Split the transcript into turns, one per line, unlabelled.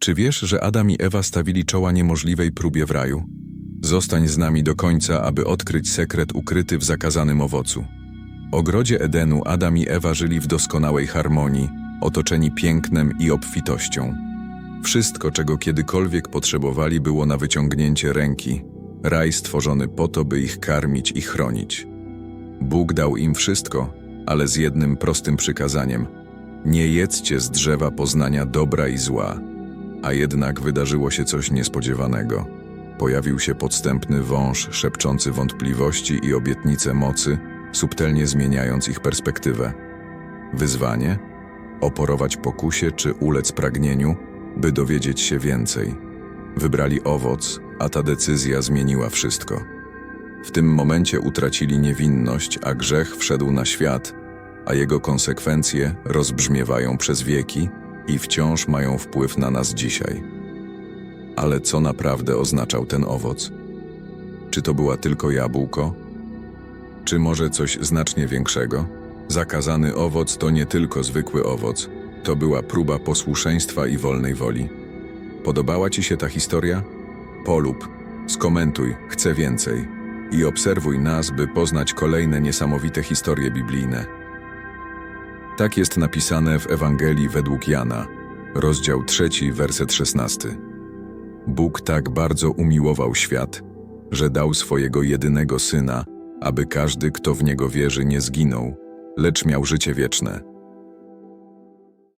Czy wiesz, że Adam i Ewa stawili czoła niemożliwej próbie w raju? Zostań z nami do końca, aby odkryć sekret ukryty w zakazanym owocu. W ogrodzie Edenu Adam i Ewa żyli w doskonałej harmonii, otoczeni pięknem i obfitością. Wszystko, czego kiedykolwiek potrzebowali, było na wyciągnięcie ręki. Raj stworzony po to, by ich karmić i chronić. Bóg dał im wszystko, ale z jednym prostym przykazaniem: Nie jedzcie z drzewa poznania dobra i zła. A jednak wydarzyło się coś niespodziewanego. Pojawił się podstępny wąż szepczący wątpliwości i obietnice mocy, subtelnie zmieniając ich perspektywę. Wyzwanie? Oporować pokusie czy ulec pragnieniu, by dowiedzieć się więcej. Wybrali owoc, a ta decyzja zmieniła wszystko. W tym momencie utracili niewinność, a grzech wszedł na świat, a jego konsekwencje rozbrzmiewają przez wieki i wciąż mają wpływ na nas dzisiaj. Ale co naprawdę oznaczał ten owoc? Czy to była tylko jabłko? Czy może coś znacznie większego? Zakazany owoc to nie tylko zwykły owoc, to była próba posłuszeństwa i wolnej woli. Podobała Ci się ta historia? Polub, skomentuj, chcę więcej i obserwuj nas, by poznać kolejne niesamowite historie biblijne. Tak jest napisane w Ewangelii według Jana, rozdział 3, werset 16. Bóg tak bardzo umiłował świat, że dał swojego jedynego syna, aby każdy, kto w niego wierzy, nie zginął, lecz miał życie wieczne.